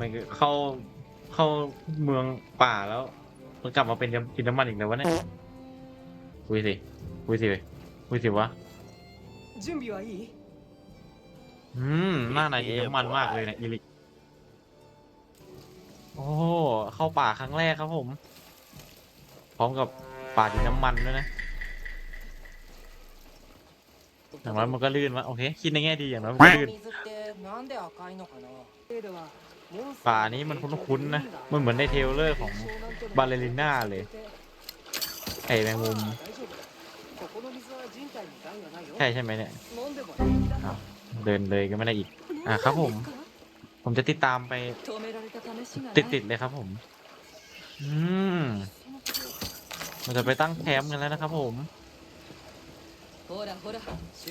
มันเข้าเข้าเมืองป่าแล้ว มันกลับมาเป็นกินน้ำมันอีกแล้ววะเนี่ยคุยสิคุยสิคุยสิวะอืมหน้าไหนกินน้ำมันมากเลยเนี่ยอิลิโอ้เข้าป่าครั้งแรกครับผม พร้อมกับป่ากินน้ำมันด้วยนะอย่างน้อยมันก็ลื่นวะโอเคคิดในแง่ดีอย่างน้อยมันก็ลื่น ป่านี้มันคุ้นๆนะ มันเหมือนในเทเลอร์ของบาเลริน่าเลย ไอแมงมุม ใช่ใช่ไหมเนี่ยเดินเลยก็ไม่ได้อีก อะครับผม ผมจะติดตามไป ติดติดเลยครับผม อืมเราจะไปตั้งแคมป์กันแล้วนะครับผม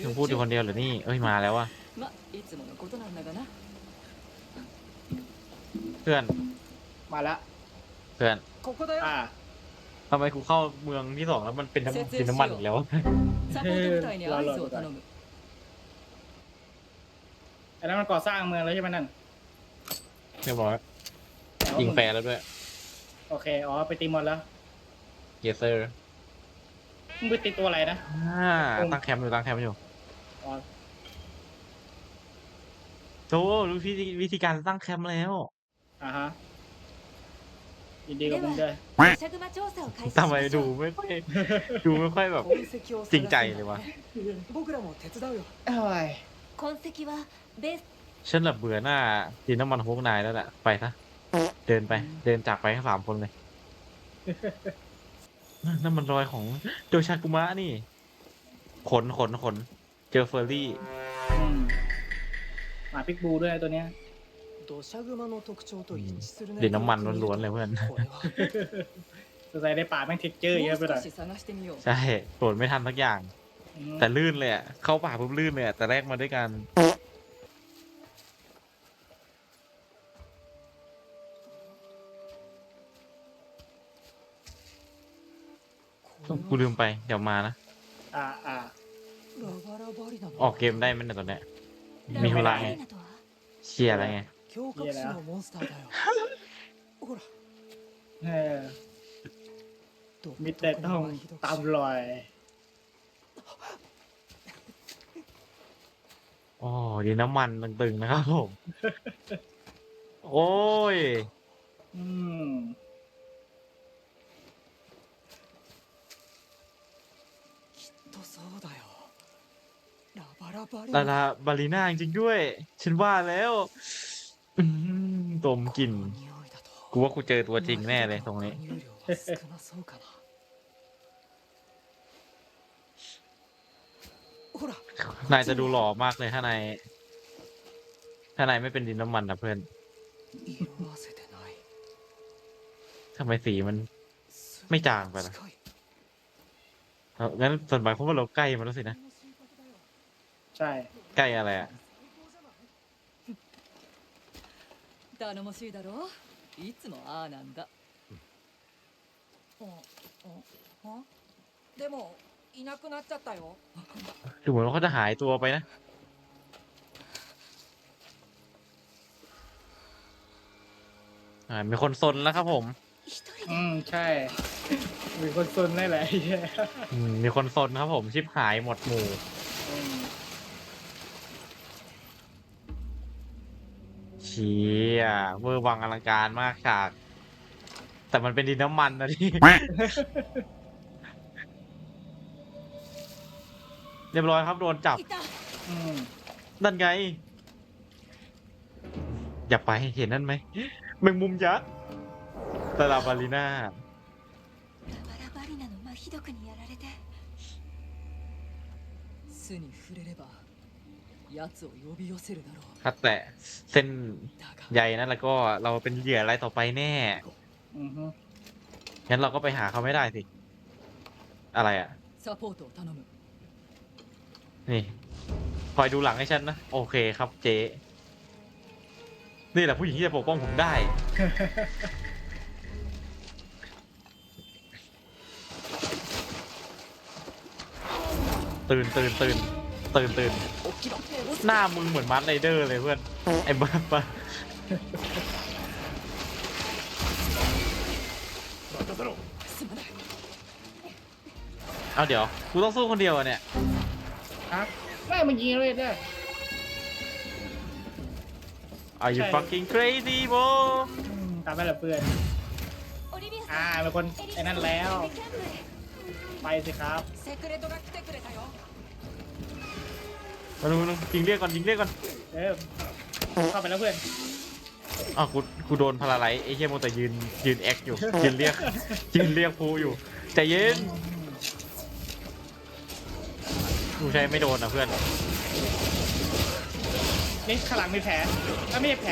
ยังพูดอยู่คนเดียวเหรอนี่ เอ้ยมาแล้วอะ เพื่อน มาละ เพื่อน ここだよ อ่า ทำไมกูเข้าเมืองที่สองแล้วมันเป็นน้ำดินน้ำมันอีกแล้ว サポート部隊に合図を頼む อันนั้นมันก่อสร้างเมืองแล้วใช่ไหมนั่น เรียบร้อย แต่ว่า ยิง มึ แฟร์แล้วด้วย โอเค อ๋อ ไปตีมอนแล้ว เยเซอร์ มึงไปตีตัวอะไรนะ อ่าตั้งแคมป์อยู่ตั้งแคมป์อยู่ อ๋อ โจรู้วิธีวิธีการตั้งแคมป์แล้ว อ่าฮะยินดีกับคุณด้วยทำไมดูไม่ค่อยดูไม่ค่อยแบบ จริงใจเลยวะฉันแบบเบื่อหน้าดินน้ำมันโฮกนายแล้วแหละไปซะเดินไป เดินจากไปแค่สามคนเลยน้ำมันรอยของโดชากุมะนี่ ขนขนขนเจอเฟอร์รี่หมาพิกบูด้วยตัวเนี้ย ดินน้ำมันล้วนๆเลยเพื่อนใส่ในป่าแม่งเท็กเจอร์เยอะไปหน่อยใช่โดดไม่ทันสักอย่าง แต่ลื่นเลยอะเข้าป่าปุ๊บลื่นเลยอะแต่แรกมาด้วยกัน กูลืมไป เดี๋ยวมานะออออกเกมได้ไหมเนี่ยตอนเนี้ยมีเวลาไงเชียร์อะไรไง 胸郭種のモンスターだよほら เออ 独 มิแต่ 特 ต้อง なひどく ตามรอย โอ้ดีน้ำมันตึงๆนะครับผม โอ้ย อืม きっとそうだよラバラバリ ลา ナ ลาบาลีน่าจริงๆด้วย ฉันว่าแล้ว อืม มกลิ่น กูว่ากูเจอตัวจริงแน่เลยตรงนี้ นายจะดูหล่อมากเลยถ้านายถ้านายไม่เป็นดินน้ำมันนะเพื่อนทำไมสีมันไม่จางไปล่ะงั้นส่วนใหญ่ควาว่าเราใกล้มันแล้วสินะ ใช่ ใกล้อะไรอะ 頼もしいだろういつもああなんだでもいなくなっちゃったよ ดูเหมือนว่าเขาจะหายตัวไปนะ อ่ามีคนซนแล้วครับผม 一人 อืม ใช่ มีคนซนได้แหละไอ้เหี้ย อืมมีคนซนครับผม ชิบหายหมดหมู่ อืม ชี่ยเวอร์วังอลังการมากฉาก แต่มันเป็นดินน้ำมันนะที่ เรียบร้อยครับโดนจับ いた อืม นั่นไง อย่าไปเห็นนั่นไหมแมงมุมยักษ์ตาลาบาลีน่า ラバラバリナの真ひどくにやられて巣に触れれば奴を呼び寄せるだろう ถ้าแตะเส้น だが ใยนั่นแล้วก็เราเป็นเหยื่ออะไรต่อไปแน่ อือฮึ งั้นเราก็ไปหาเขาไม่ได้สิ อะไรอ่ะ サポートを頼む นี่ คอยดูหลังให้ฉันนะ โอเคครับเจ๊นี่แหละผู้หญิงที่จะปกป้องผมได้ ตื่นตื่นตื่นตื่นตื่น หน้ามึงเหมือนมัดไรเดอร์เลยเพื่อนไอ้บ้าบ้าเอาเดี๋ยวกูต้องสู้คนเดียวอะเนี่ยครับไม่มันยิงเลยเนี่ย Are you fucking crazy bro ตามไปละเพื่อน อ่าเป็นคนไอ้นั่นแล้ว ไปสิครับ มาดูมาดูยิงเรียกก่อนยิงเรียกก่อนเออเข้าไปแล้วเพื่อนอ้าวกูกูโดนพาราไลซ์ไอ้เหี้ยโมวแต่ยืนยืนแอคอยู่ ยืนเรียกยืนเรียกภูอยู่ใจเย็นกูใช้ไม่โดนนะเพื่อนนี่ข้างหลังมีแผลถ้าไม่ใช่แผล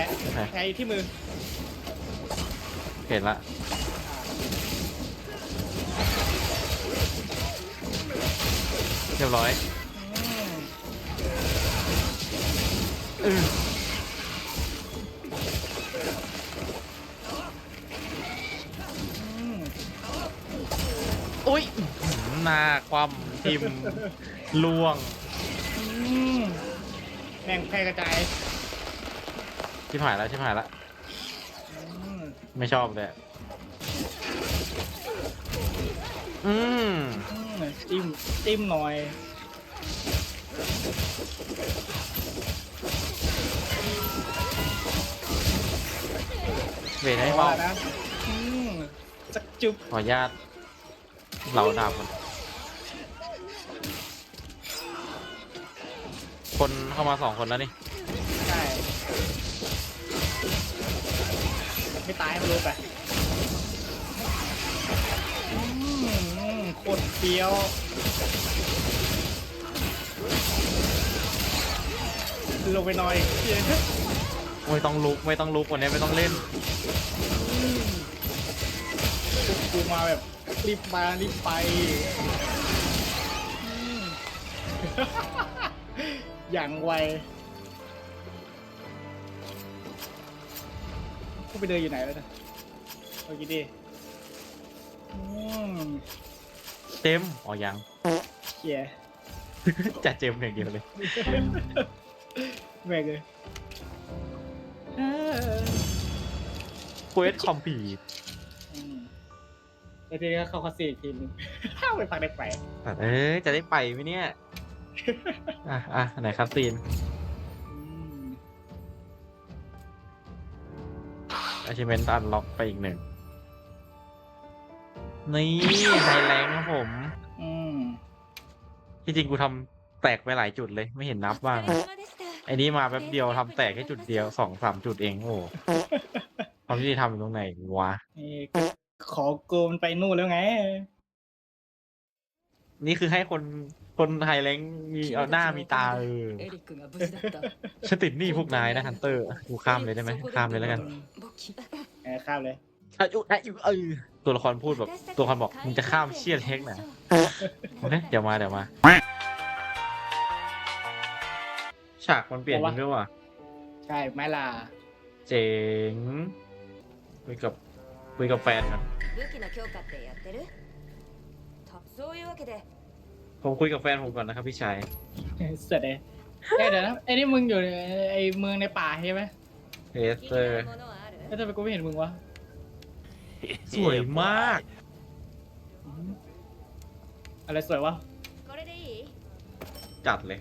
แผลอยู่ที่มือเห็นละเรียบร้อย เอออืมอุ้ยอื้อหือหน้าความทิมล่วงอืมแม่งแพร่กระจายชิบหายแล้วชิบหายแล้วอืมไม่ชอบเลยอืมอืมจิ้มจิ้มหน่อย เวทให้เบาอนะอืมสักจุ๊บขออนุญาตเราดาบมันคนเข้ามาสองคนแล้วนี่ใช่ไม่ตายไม่รู้ไปอืมโคตรเฟี้ยวลงไปหน่อยเหี้ยไม่ต้องลุกไม่ต้องลุกวันนี้ไม่ต้องเล่น กกูมาแบบรีบมารีบไปอืมอย่างไวกูไปเดินอยู่ไหนแล้วนะโอเคดีอืมเต็มอ๋อยัง เขียจะเจมอย่างเดียวเลย แม่งเลยเออเควสคอมพีทอืม แล้วทีนี้ก็เข้าคอร์สสี่อีกทีนึงเข้าไปฟังได้ไปเอ้ยจะได้ไปไหมเนี่ย อะอะไหนคัสซีนอืม achievement อันล็อกไปอีกหนึ่ง นี่ไฮแรงครับผม อืมที่จริงกูทำแตกไปหลายจุดเลย ไม่เห็นนับบ้าง ไอ้นี้มาแป๊บเดียวทำแตกแค่จุดเดียวสองสามจุดเองโอ้โหความที่ทำอยู่ตรงไหนวะนี่ ขอโกมันไปนู่นแล้วไง นี่คือให้คนคนไฮแรงมีเอาหน้ามีตาเออ エリックが無事だった ฉันติดหนี้พวกนายนะฮันเตอร์ กูข้ามเลยได้ไหมข้ามเลยแล้วกัน ボキ เออข้ามเลย อายุอายุเออตัวละครพูดแบบ ตัวละครบอกมึงจะข้ามเชียร์เทคน่ะโอเคเดี๋ยวมาเดี๋ยวมา ฉากมันเปลี่ยนจริงด้วยว่ะ ใช่ไม้ลา เจ๋งคุยกับ คุยกับแฟนก่อนผมคุยกับแฟนผมก่อนนะครับพี่ชายเสร็จเลยเดี๋ยวนะไอ้นี่มึงอยู่ไอ้เมืองในป่าใช่ไหมเอสเตอร์แล้วทำไมกูไม่เห็นมึงวะสวยมาก อะไรสวยวะจัดเลย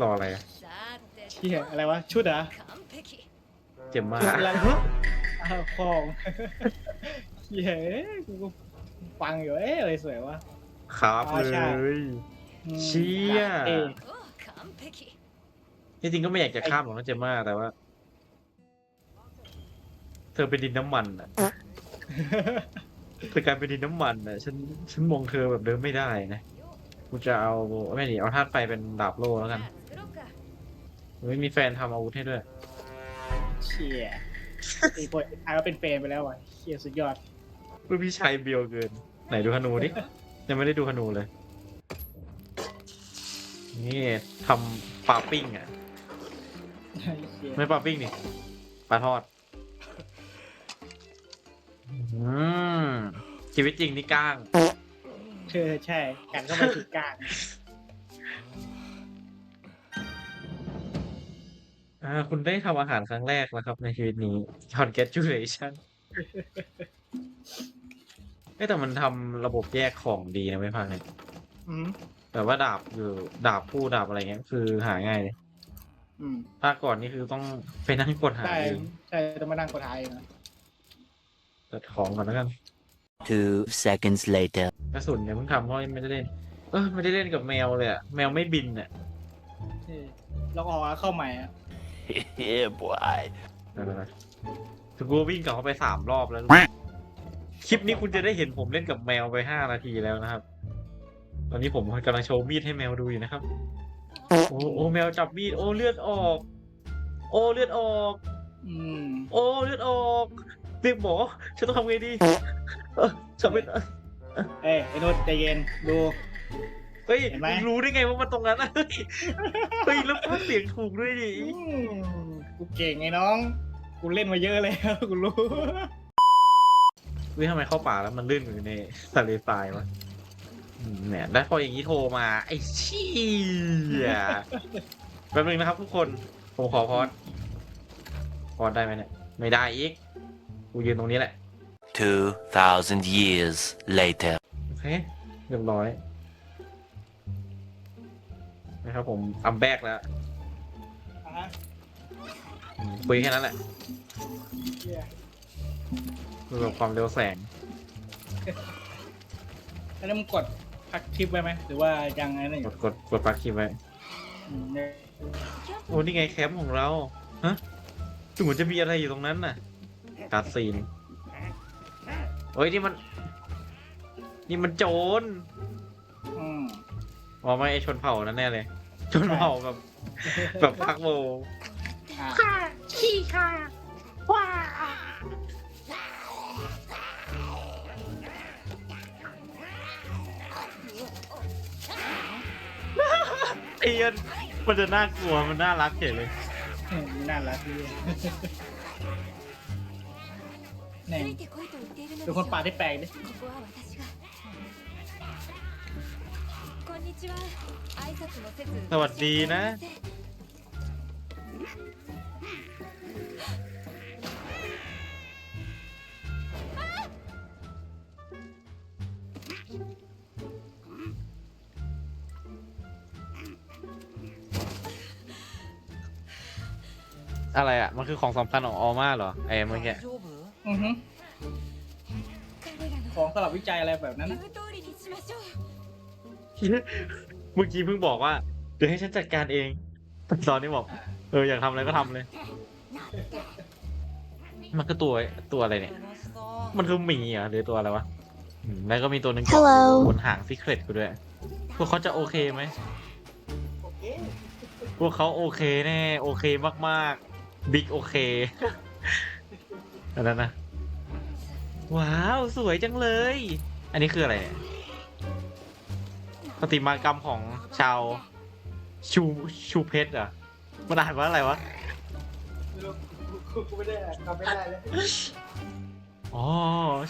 รออะไรอะเชี่ยอะไรวะชุดอะเจ็บมากอะไรวะของ เชี่ยกูก็ฟังอยู่เอ๊ะอะไรสวยวะ ครับ อ๋อ เล ใช่ ย อืม เชี่ย เอ๊ะ お完璧 จริงๆก็ไม่อยากจะข้ามหรอกนะเจมมาแต่ว่า เธอเป็นดินน้ำมันอ่ะเธอกลายเป็นดินน้ำมันอ่ะ ฉันฉันมองเธอแบบเดิมไม่ได้นะกูจะเอาไม่ดีเอาธาตุไฟเป็นดาบโล่แล้วกัน さあ作ろうか ไม่มีแฟนทำอาวุธให้ด้วย เชี่ยไอ้พวกไอ้ว่าเป็นเฟรมไปแล้วว่ะเชี่ยสุดยอด เพื่อพี่ชายเบียวเกิน ไหนดูธนูดิยังไม่ได้ดูธนูเลย นี่ทำปลาปิ้งอะเชี่ยไม่ปลาปิ้งนี่ปลาทอด อืมชีวิตจริงนี่ก้าง เออใช่กันเข้าไปถึงกลางอ่า คุณได้ทำอาหารครั้งแรกแล้วครับในชีวิตนี้ congratulation เอ้ยแต่มันทำระบบแยกของดีนะไม่พังเนี่ยอืมแต่ว่าดาบคือดาบคู่ดาบอะไรเงี้ย คือหาง่ายเลยอืมภาคก่อนนี่คือต้องไปนั่งกดหาใช่เองใช่ต้องมานั่งกดหาเองนะเปิดของก่อนแล้วกัน Two seconds later. กระสุนเนี่ยเพิ่งทำเพราะไม่ได้เล่น เออไม่ได้เล่นกับแมวเลยอะแมวไม่บินอะใช่เราออกแล้วเข้าใหม่อะ yeah, boy. อะไรๆถึงกูวิ่งกลับเข้าไปสามรอบแล้ว คลิปนี้คุณจะได้เห็นผมเล่นกับแมวไปห้านาทีแล้วนะครับ ตอนนี้ผมกำลังโชว์มีดให้แมวดูอยู่นะครับ โอ้โอ้แมวจับมีด โอ้เลือดออก โอ้เลือดออก อืมโอ้เลือดออกเรียกหมอฉันต้องทำไงดีเออฉันเป็นเอ้ยไอ้นุชใจเย็นดู เฮ้ยเห็นไหมมึงรู้ได้ไงว่ามันตรงนั้นอะเฮ้ยเฮ้ยแล้วพากย์เสียงถูกด้วยดิ อืมกูเก่งไงน้อง กูเล่นมาเยอะแล้ว กูรู้ เฮ้ยทำไมเข้าป่าแล้วมันลื่นอยู่ในทะเลทรายวะอืมเนี่ยแล้วพออย่างนี้โทรมา ไอ้เชี่ยแป๊บนึงนะครับทุกคนผมขอพอดพอดได้ไหมเนี่ยไม่ได้อีกกูยืนตรงนี้แหละ Two thousand years later. โอเคเรียบร้อย นะครับผมอัมแบกแล้วอะฮะอืมคุยแค่นั้นแหละ เหี้ย ดูแบบความเร็วแสง แล้วมึงกดพักคลิปไว้ไหมหรือว่ายังไงนี่อกยู่ดกดกดปักคลิปไว้ อืมเนี่ยโอ้นี่ไงแคมป์ของเรา ฮะถึงเหมือนจะมีอะไรอยู่ตรงนั้นน่ะ การ์ดซีนโอ้ยนี่มัน นี่มันโจรอืมอ๋อไม่ไอชนเผ่านั่นแน่เลย ชนเผ่าแบบ แบบพักโบ อะ อ้เอิมันจะน่ากลัวมันน่ารักเฉยเลยมันน่ารักดีแหน่ทุกคนป่าที่แปลกดิสวัสดีนะ อะไรอะ มันคือของสำคัญของออมาเหรอไอ้เมื่อกี้อือของสำหรับวิจัยอะไรแบบนั้นนะเมื่อกี้เพิ่งบอกว่า เดี๋ยวให้ฉันจัดการเองตอนนี้บอก เอออยากทำอะไรก็ทำเลย มันก็ตัวตัวอะไรเนี่ย มันคือหมีเหรอหรือตัวอะไรวะแล้วก็มีตัวหนึ่ง Hello บนหางซีเครตกูด้วย พวกเขาจะโอเคไหม พวกเขาโอเคแน่ โอเคมาก บิ๊กโอเค อันนั้นนะ ว้าว สวยจังเลย อันนี้คืออะไรปฏิมากรรมของชาว ชูชูเพชรอะมันอ่านว่าอะไรวะโอ้อ๋อ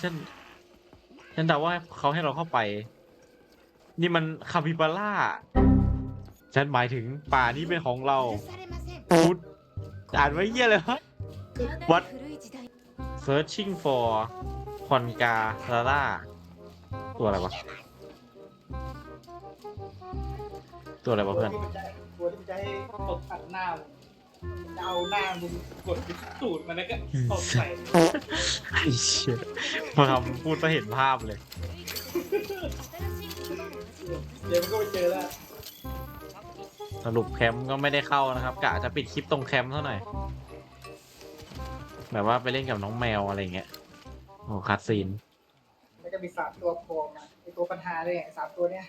ฉัน ฉันเดาว่าเขาให้เราเข้าไป นี่มันคาบิบาร่า ฉันหมายถึงป่านี้เป็นของเราฟูด อ่านไม่เยี่ยเลยวะ What? searching for คอนกาลาร่าตัวอะไรวะ ตัวอะไรวะเพื่อน ตัวที่มัจะวจะให้กดอัดหน้ามึงจะเอาหน้ามึงกดที่ตูดมันแล้วก็ตบใส่ไอ้เชี่ยมาทำพูดจะเห็นภาพเลย เดี๋ยวมันก็ไปเจอแล้ว รุปแคมป์ก็ไม่ได้เข้านะครับกะจะปิดคลิปตรงแคมป์เท่าหน่อยแบบว่าไปเล่นกับน้องแมวอะไรเงี้ยโอ้คัดซีนก็จะมีสามตัวโผล่มาไอตัวปัญหาเลยสามตัวเนี้ย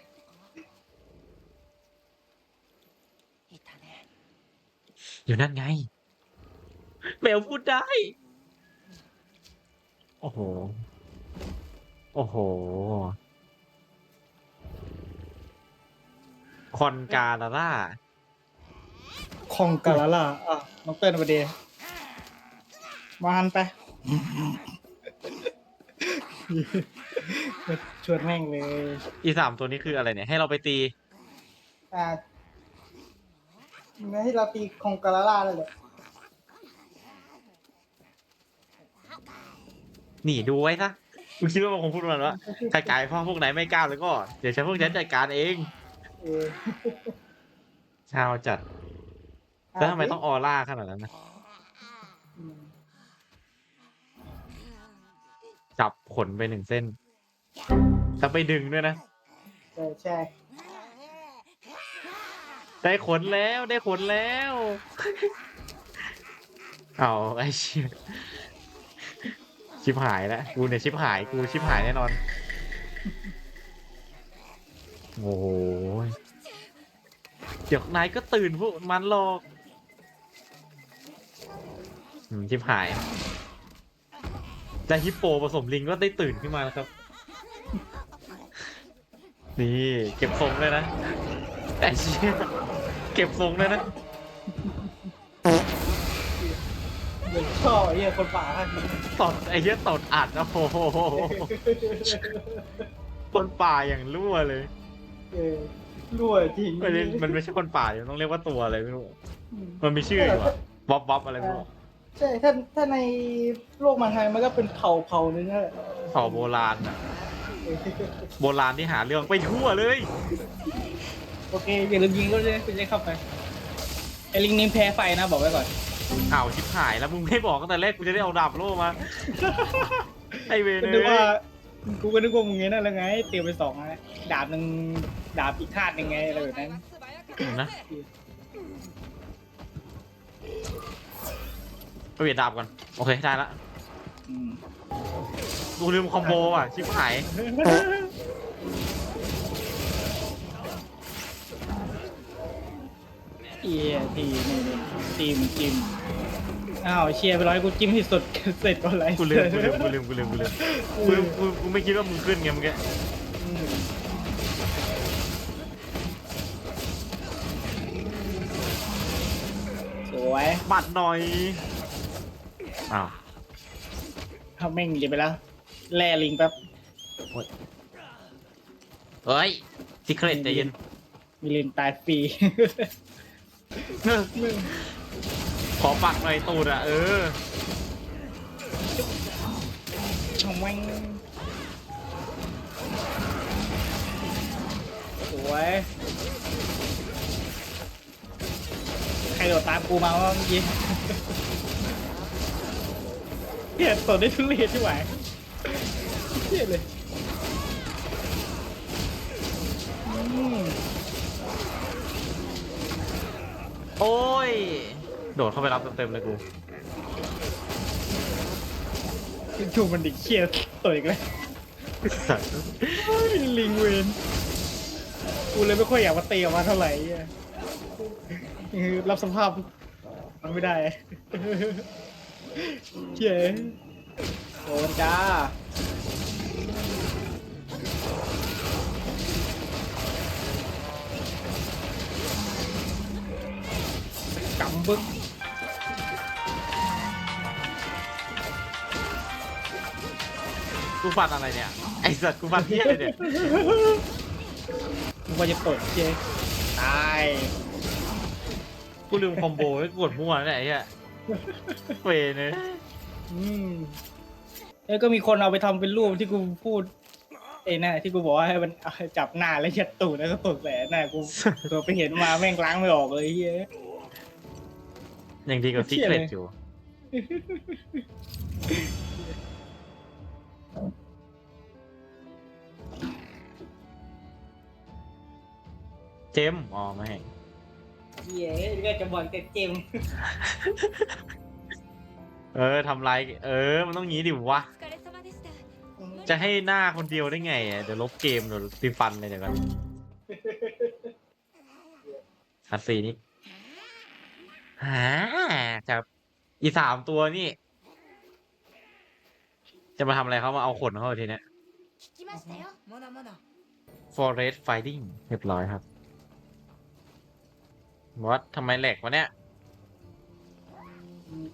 อยู่นั่นไง แมวพูดได้ โอ้โห โอ้โห คอนการ่า คองกาลาล่าอะน้องเติ้ลมาเดมาหันไป ชวนแม่งเลย อีสามตัวนี้คืออะไรเนี่ย ให้เราไปตี อ่างั้นให้เราตีคองกาลาล่าเลยเลยหนีดูไว้ซะกูคิดว่ามันคงพูดมันว่าถ้ากายพ่อพวกไหนไม่กล้าแล้วก็ เดี๋ยวฉันพวกฉันจัดการเอง เออ ชาวจัด แล้วทำไมต้องออร่าขนาดนั้นนะอืมจับขนไปหนึ่งเส้นแล้วไปดึงด้วยนะใช่ใช่ ได้ขนแล้วได้ขนแล้ว เอาไอ้เชี่ยชิบหายแล้วกูเนี่ยชิบหายกูชิบหายแน่นอน โอ้ยเดี๋ยวนายก็ตื่นพวกมันหรอก อืมชิบหาย แต่ฮิปโปผสมลิงก็ได้ตื่นขึ้นมาแล้วครับ นี่เก็บทรงเลยนะไอ้เชี่ยเก็บทรงเลยนะเหมือนชอบไอ้เหี้ยคนป่าข้างนี้ตดไอ้เหี้ยตดอัดนะโอ้โหคนป่าอย่างรั่วเลยเออรั่วจริงมันมันไม่ใช่คนป่าอยู่ต้องเรียกว่าตัวอะไรไม่รู้ มันมีชื่ออยู่อะบ๊อบบ๊อบอะไรไม่รู้ ใช่ ถ้าถ้าในโลกมันไทยมันก็เป็นเผ่าเผ่านึงนั่นแหละเผ่าโบราณอะโบราณที่หาเรื่องไปทั่วเลย โอเค อย่าลืมยิงก็เลยคุณจะเข้าไป ไอ้ลิงนี้แพ้ไฟนะ บอกไว้ก่อน อ้าวชิบหายแล้วมึงไม่บอกตั้งแต่แรกกูจะได้เอาดาบโล่มา ไอเวรก็เลนึกว่า ยกูก็นึกว่ามึงไงนั่นแล้วไง เตรียมไปสองนะดาบหนึ่งดาบอีกธาตุหนึ่งไงอะไรแบบนั้นเห็นนะ เปลี่ยนดาบก่อน โอเคได้ละอืมกูลืมคอมโบอะ ชิบหาย เอียทีนี่นี่จิ้มจิ้มอ้าวเชียร์ไปร้อยกูจิ้มที่สุด เสร็จก่อนเลยกูลืมกูลืมกูลืมกูลืมกูลืมกูลืมกูกูไม่คิดว่ามึงขึ้นไงเมื่อกี้อืมสวย บัดหน่อย อ้าวทำแม่งหยิบไปแล้วแล่ลิงแป๊บเฮ้ยซิเครตใจเย็นมีลินตายฟรี ขอปักหน่อยตูดอะ เออทำแม่งสวยใครโดดตามกูมาวะเมื่อกี้ เฮียตดได้ทุเรศใช่ไหมเฮียเลยอืมโอ้ย โดดเข้าไปรับเต็มๆเลยกูชูมันดิเครียดตัวอีกแล้วเฮ้ยลิงเวนกูเลยไม่ค่อยอยากมาตีออกมาเท่าไหร่อะคือรับสภาพมันไม่ได้ เย้โดนจ้ากำบึ้งกูฟันอะไรเนี่ย ไอสัตว์กูฟันเที่ยอะไรเนี่ยมึงว่าจะตดเจ๊ตาย กูลืมคอมโบไว้กดมั่วเนี่ยไอ้เหี้ย เฟยเนยอืมแล้วก็มีคนเอาไปทำเป็นรูปที่กูพูดเอ้น่ะที่กูบอกว่าให้มันเอาจับหน้าแล้วยัดตูดแล้วก็ตดแหลน่ะกูตัวไปเห็นมาแม่งล้างไม่ออกเลยเฮ้ยยังดีกว่าซิเชี่เคยรเลยตอยู่ เจมส์อ๋อไม่ เยเลืจะบอลเต็มเต็มเออทำไรเออ มันต้องงี้ดิวะ จะให้หน้าคนเดียวได้ไงอะเดี๋ยวลบเกมเดี๋ยวตีฟันเลยเดี๋ยวกันคัดซีนี่ฮ่าจะอีสามตัวนี่ จะมาทำอะไรเขามาเอาขนเขาทีเนี้ย Forest Fighting เรียบร้อยครับ บอสทำไมแหลกวะเนี่ย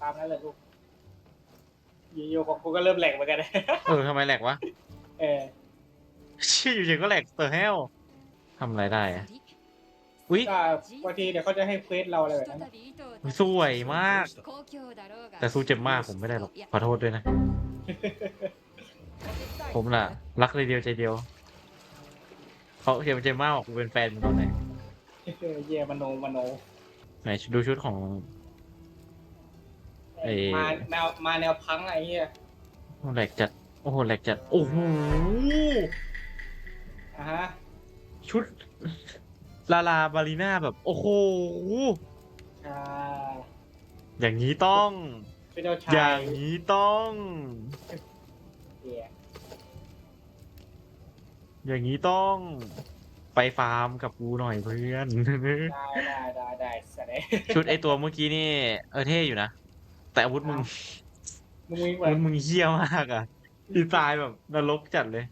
ตามนั้นเลยลูกอยู่ๆของกูก็เริ่มแหลกเหมือนกันนะเออทำไมแหลกวะเออชื่ออยู่ๆก็แหลกเตอร์เฮลทำไรได้อะอุ้ยบางทีเดี๋ยวเขาจะให้เควสเราอะไรแบบนั้นนะสวยมาก แต่สู้เจ็บมากผมไม่ได้หรอกขอโทษด้วยนะ ผมล่ะ รักเลยเดียวใจเดียวเขาเขียนเจมมากบอกกูเป็นแฟนมึงตอนไหน เออเย่มโนมโนไหนดูชุดของ เอ่อมาแนวมาแนวพังไอ้เหี้ยโอ้โหแหลกจัด โอ้โหแหลกจัด โอ้โห อะฮะชุด ลาลาบาลีน่าแบบ โอ้โห อ่าอย่างนี้ต้อง เป็นเจ้าชาอย่ายงนี้ต้อง เหี้ยอย่างนี้ต้อง ไปฟาร์มกับกูหน่อยเพื่อน ได้ได้ได้ได้แสดงชุดไอตัวเมื่อกี้นี่เออเท่อยู่นะ แต่อาวุธมึงมึงวิ่งไปอาวุธมึงเหี้ยมากอะดีไซน์แบบนรกจัดเลย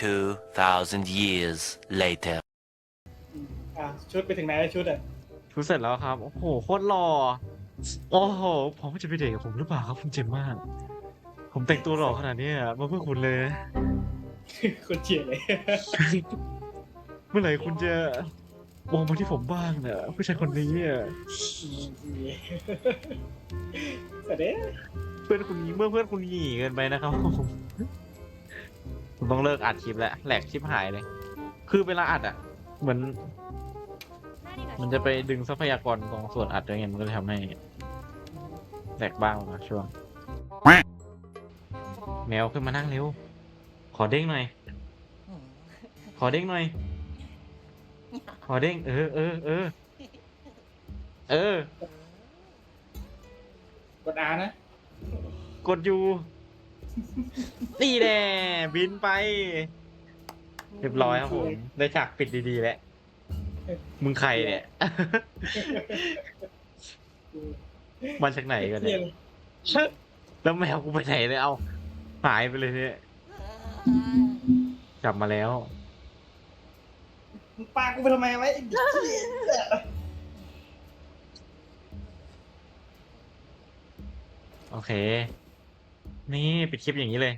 2,000 years later. อะชุดไปถึงไหนแล้วชุดอะชุดเสร็จแล้วครับ โอ้โหโคตรหล่อโอ้โหพร้อมจะไปเดทกับผมหรือเปล่าครับคุณเจมมาก ผมแต่งตัวหล่อขนาดเนี้ยมาเพื่อคุณเลย คนเจียเลยเมื่อไหร่คุณจะมองมาที่ผมบ้างเนี่ยผู้ชายคนนี้อะแสดงเพื่อนคุณเมื่อเพื่อนคุณหยีเกินไปนะครับผมผมต้องเลิกอัดคลิปแล้วแหลกชิบหายเลย คือเวลาอัดอะ เหมือน มันจะไปดึงทรัพยากรของส่วนอัดด้วยไงมันก็เลยทำให้แหลกบ้างนะช่วง แมวขึ้นมานั่งเร็ว ขอเด้งหน่อย ขอเด้งหน่อย ขอเด้งเออเออเออเออ กดอานะ กดอยู่ นี่แน่บินไป เรียบร้อยครับผมได้ฉากปิดดีๆแล้วมึงใครเนี่ย มาจากไหนกันเนี่ยแล้วแมวกูไปไหนเลยเอา หายไปเลยเนี่ย กลับมาแล้ว มึงปากูไปทำไมไว้ไอ้เหี้ยโอเค นี่ปิดคลิปอย่างนี้เลย